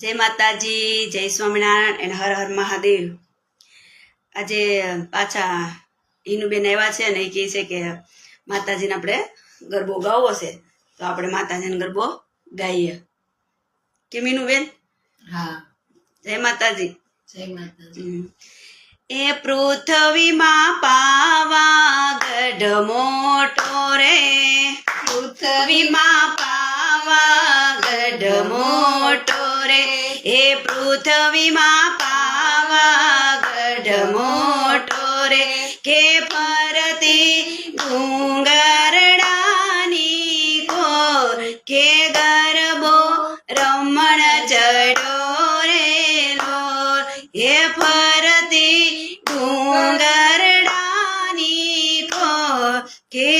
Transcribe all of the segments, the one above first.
જય માતાજી જય સ્વામિનારાયણ એન્ડ હર હર મહાદેવ. આજે પાછા હિનુબેન આવ્યા છે અને એ કહે છે કે માતાજીને આપણે ગરબો ગાવો છે. તો આપણે માતાજીને ગરબો ગાઈએ. કેમ હિનુબેન? હા. જય માતાજી. જય માતાજી. એ પૃથ્વીમાં પાવા ગઢ મોટો રે. પૃથ્વીમાં પાવાગઢ મોટો રે, એ પૃથ્વીમાં પાવાગઢ મોટો રે, કે પરતી ડુંગરડાની કો કે ગરબો રમણ ચડો રે લો એ ફરતી ડુંગરડાની કો કે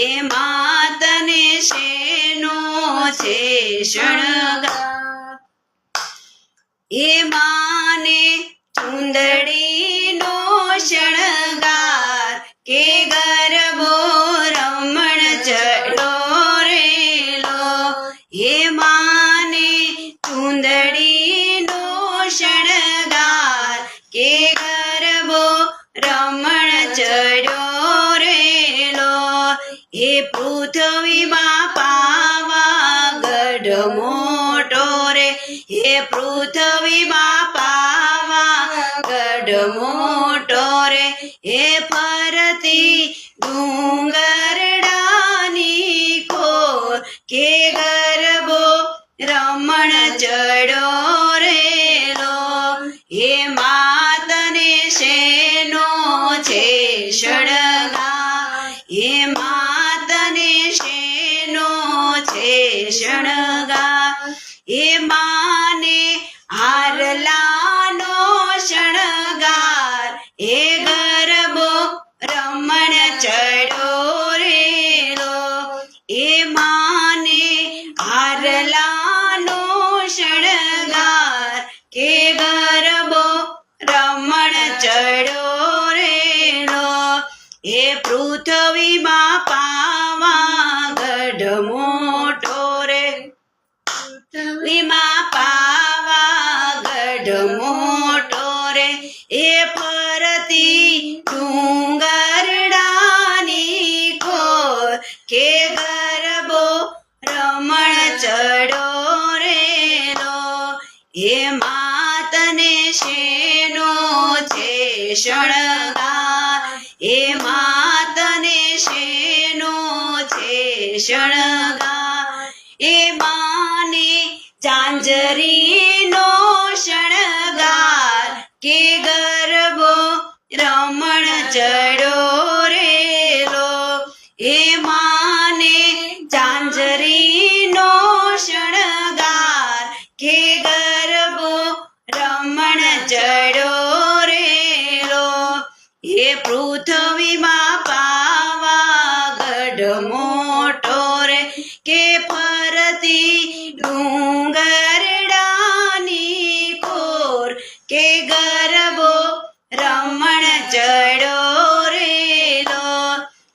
એ માતને શેનો છે શણગા એ માને ચુંદડીનો પૃથ્વીમાં પાવાગઢ મોટો રે. હે પૃથ્વીમાં પાવાગઢ મોટો રે. હે ફરતી ડુંગરડાની ખોર કે ગરબો રમણ ચડો રેલો હે માતને શણગાર એ માને હારલાનો શણગાર. એ ગરબો રમણ ચડો રેલો એ માને હારલાનો શણગાર. કે ગરબો રમણ ચડો રેલો એ પૃથ્વીમાં પાવા ગઢમો પૃથ્વીમાં પાવાગઢ મોટો રે. એ ફરતી ડુંગરડાની ખોર કે ગરબો રમણ ચડ્યો રેલો એ માતને શેનો છે શણગાર? એ માતને શેનો છે શણગાર? એ માને ચાંજરીનો શણગાર કે ગરબો રમણ ચડો રેલો? એ માને ચાંજરીનો શણગાર કે ગરબો રમણ ચડો રેલો? એ પૃથ્વીમાં પાવાગઢ મોટો રે કે ફરતી ડુંગરડાની ચડ્યો રેલો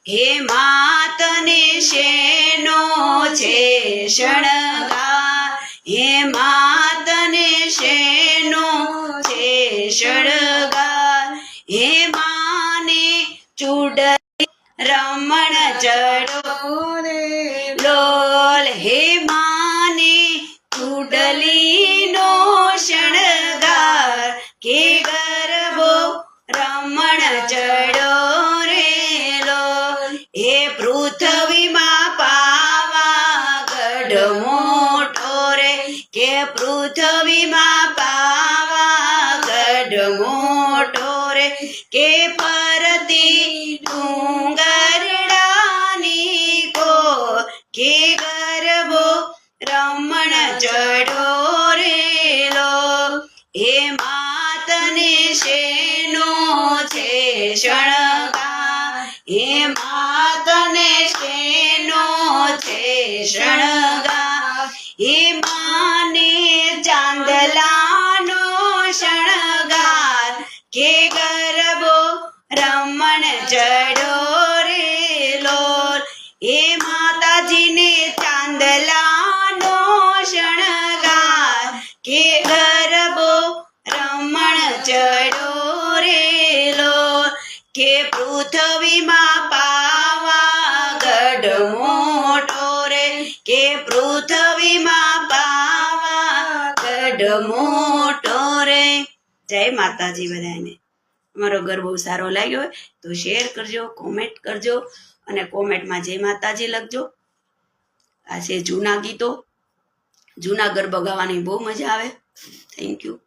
હે માતને શેનો છે શણગાર? હે માતને શેનો છે શણગાર? હે માને ચૂડ રમણ જડો લોલ હે માને પૃથ્વીમાં પાવાગઢ મોટો રે, કે પરતી ડુંગરડાની કો, કે ગરબો રમણ ચડો રેલો હે માતને શેનો છે શણગાર કે પૃથ્વીમાં પાવાગઢ મોટો રે. કે પૃથ્વીમાં પાવાગઢ મોટો રે. જય માતાજી બધાને અમારો ઘર બહુ સારો લાગ્યો હોય તો શેર કરજો કોમેન્ટ કરજો અને કોમેન્ટમાં જય માતાજી લખજો. આ છે જૂના ગીતો. જૂના ગરબા ગાવાની બહુ મજા આવે. Thank you